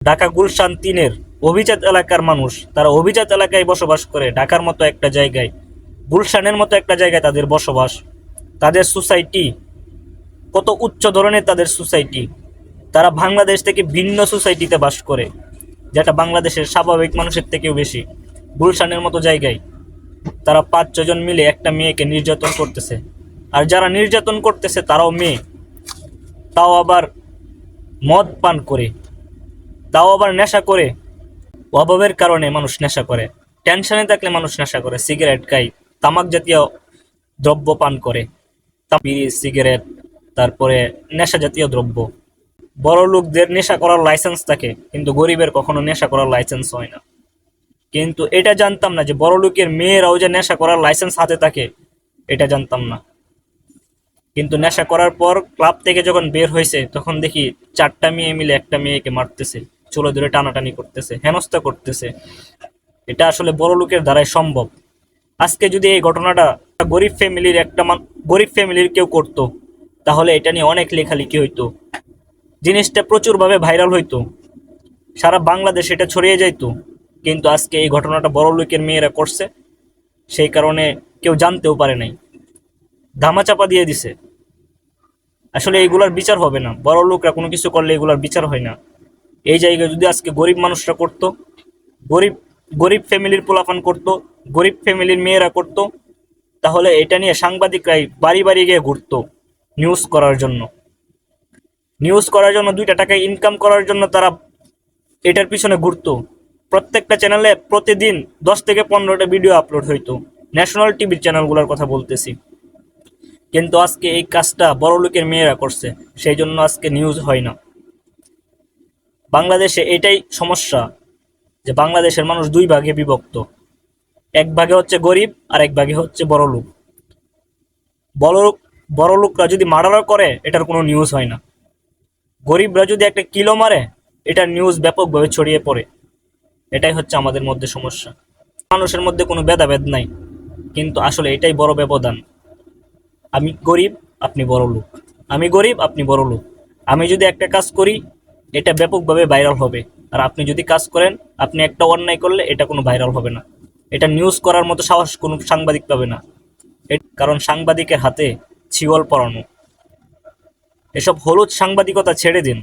ঢাকা গুলশান তিনের অভিজাত এলাকার মানুষ। তারা অভিজাত এলাকায় বসবাস করে, ঢাকার মতো একটা জায়গায়। গুলশানের মতো একটা জায়গায় তাদের বসবাস। তাদের সোসাইটি কত উচ্চ ধরনের তাদের সোসাইটি? তারা বাংলাদেশ থেকে ভিন্ন সোসাইটিতে বাস করে, যেটা বাংলাদেশের স্বাভাবিক মানুষের থেকেও বেশি। গুলশানের মতো জায়গায় তারা পাঁচ ছজন মিলে একটা মেয়েকে নির্যাতন করতেছে। আর যারা নির্যাতন করতেছে তারাও মেয়ে। তাও আবার মদ পান করে। তাও আবার নেশা করে। অভাবের কারণে মানুষ নেশা করে। টেনশনে থাকলে মানুষ নেশা করে। সিগারেট খায়। তামাক জাতীয় দ্রব্য পান করে। বিড়ি সিগারেট, তারপরে নেশা জাতীয় দ্রব্য। বড় লোকদের নেশা করার লাইসেন্স থাকে, কিন্তু গরিবের কখনো নেশা করার লাইসেন্স হয় না। কিন্তু এটা জানতাম না যে বড় লোকের মেয়েরাও যে নেশা করার লাইসেন্স হাতে থাকে, এটা জানতাম না। কিন্তু নেশা করার পর ক্লাব থেকে যখন বের হয়েছে, তখন দেখি চারটা মেয়ে মিলে একটা মেয়েকে মারতেছে। চুলো ধরে টানাটানি করতেছে, হেনস্থা করতেছে। এটা আসলে বড় লোকের দ্বারাই সম্ভব। আজকে যদি এই ঘটনাটা গরিব ফ্যামিলির একটা মান- গরিব ফ্যামিলির কেউ করতো, তাহলে এটা নিয়ে অনেক লেখালেখি হইতো। জিনিসটা প্রচুরভাবে ভাইরাল হইতো। সারা বাংলাদেশ এটা ছড়িয়ে যাইতো। কিন্তু আজকে এই ঘটনাটা বড় লোকের মেয়েরা করছে, সেই কারণে কেউ জানতেও পারে নাই। ধামাচাপা দিয়ে দিছে। আসলে এইগুলার বিচার হবে না। বড় লোকরা কোনো কিছু করলে এগুলার বিচার হয় না। এই জায়গায় যদি আজকে গরিব মানুষরা করতো, গরিব গরিব ফ্যামিলির পোলাপান করতো, গরিব ফ্যামিলির মেয়েরা করতো, তাহলে এটা নিয়ে সাংবাদিকরাই বাড়ি বাড়ি গিয়ে ঘুরতো নিউজ করার জন্য। নিউজ করার জন্য দুইটা টাকা ইনকাম করার জন্য তারা এটার পিছনে ঘুরতো। প্রত্যেকটা চ্যানেলে প্রতিদিন দশ থেকে পনেরোটা ভিডিও আপলোড হইতো। ন্যাশনাল টিভির চ্যানেলগুলোর কথা বলতেছি। কিন্তু আজকে এই কাজটা বড় লোকের মেয়েরা করছে, সেই জন্য আজকে নিউজ হয় না। বাংলাদেশে এটাই সমস্যা যে বাংলাদেশের মানুষ দুই ভাগে বিভক্ত। এক ভাগে হচ্ছে গরিব আর এক ভাগে হচ্ছে বড় লোক। বড় লোক, বড় লোকরা যদি মার্ডারও করে, এটার কোনো নিউজ হয় না। গরিবরা যদি একটা কিলো মারে, এটার নিউজ ব্যাপকভাবে ছড়িয়ে পড়ে। এটাই হচ্ছে আমাদের মধ্যে সমস্যা। মানুষের মধ্যে কোনো ভেদাভেদ নাই, কিন্তু আসলে এটাই বড় ব্যবধান। আমি গরিব, আপনি বড় লোক। আমি গরিব, আপনি বড় লোক। আমি যদি একটা কাজ করি এটা ব্যাপকভাবে ভাইরাল হবে। আর আপনি যদি কাজ করেন, আপনি একটা অন্যায় করলে এটা কোনো ভাইরাল হবে না। এটা নিউজ করার মতো সাহস কোনো সাংবাদিক পাবে না। কারণ সাংবাদিকের হাতে ছিওল পড়ানো এসব হলুদ সাংবাদিকতা ছেড়ে দিন।